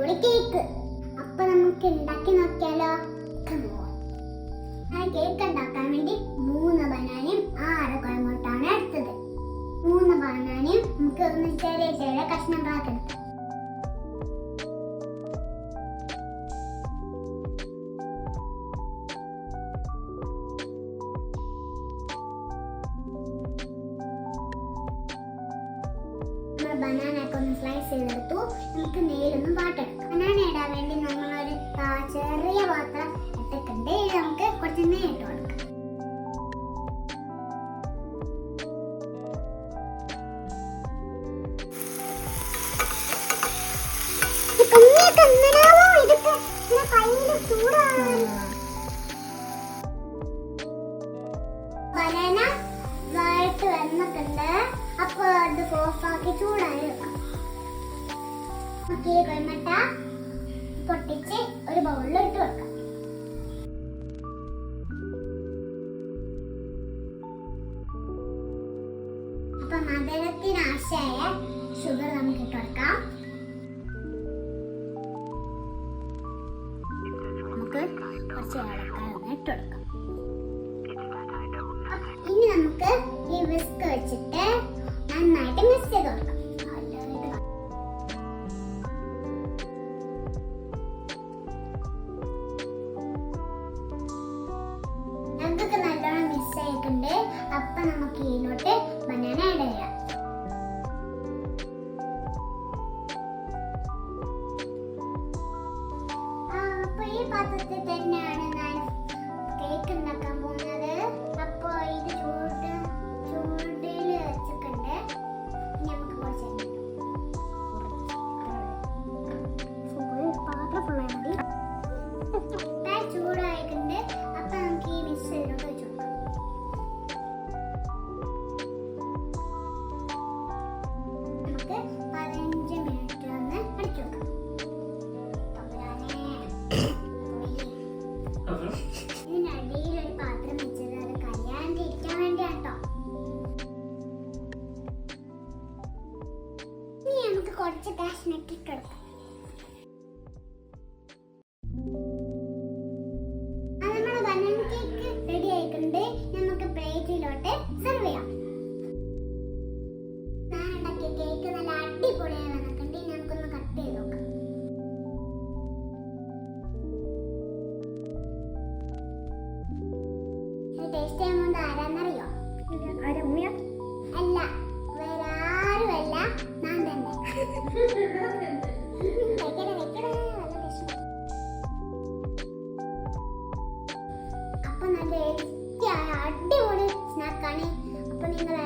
അടിപൊളി കേക്ക്. അപ്പൊ നമുക്ക് ഉണ്ടാക്കി നോക്കിയാലോ? ആ കേക്ക് ഉണ്ടാക്കാൻ വേണ്ടി നമ്മൾ ബനാന ഒക്കെ ഒന്ന് സ്ലൈസ് ചെയ്തെടുത്തു. നമുക്ക് വാട്ടർ. വാട്ടെടുക്കാം ബനാന ഇടാൻ വേണ്ടി നമ്മളൊരു ചെറിയ പാത്രം ഇട്ടിട്ടുണ്ട്. ഇത് നമുക്ക് കുറച്ച് നെയ്യ് ഇട്ട് കൊടുക്കാം. ബനാന വന്നിട്ടുണ്ട്. അപ്പൊ അത് ഓഫാക്കി ചൂടായി നമുക്ക് ഈ കൊഴുമട്ട പൊട്ടിച്ച് ഒരു ബൗളിൽ ഇട്ട് വെക്കാം. അപ്പൊ മധുരത്തിന് ആവശ്യമായ ഷുഗർ നമുക്ക് ഇട്ട് കൊടുക്കാം. നമുക്ക് കുറച്ച് ഏലക്കായ ഒന്ന് ഇട്ട് കൊടുക്കാം. ഇനി നമുക്ക് ഈ വിസ്ക് വെച്ചിട്ട് മിക്സ് ചെയ്ത് ഞങ്ങൾക്ക് നല്ലോണം മിസ്സായിട്ടുണ്ട് അപ്പൊ നമുക്ക് ഇതിലോട്ട് ബനാന ആഡ് ചെയ്യാം ആ, അപ്പൊ ഈ പാത്രത്തിൽ തന്നെയാണ് ഞാൻ കേക്ക് ഉണ്ടാക്കാൻ നമുക്ക് പതിനഞ്ച് ഒരു പാത്രം കുറച്ച് കാശ് കൊടുക്കാം. ടേസ്റ്റ് നല്ല taste. അപ്പൊ നല്ല ടേസ്റ്റിയായ അടിപൊളി സ്നാക്കാണ് അപ്പൊ നിങ്ങൾ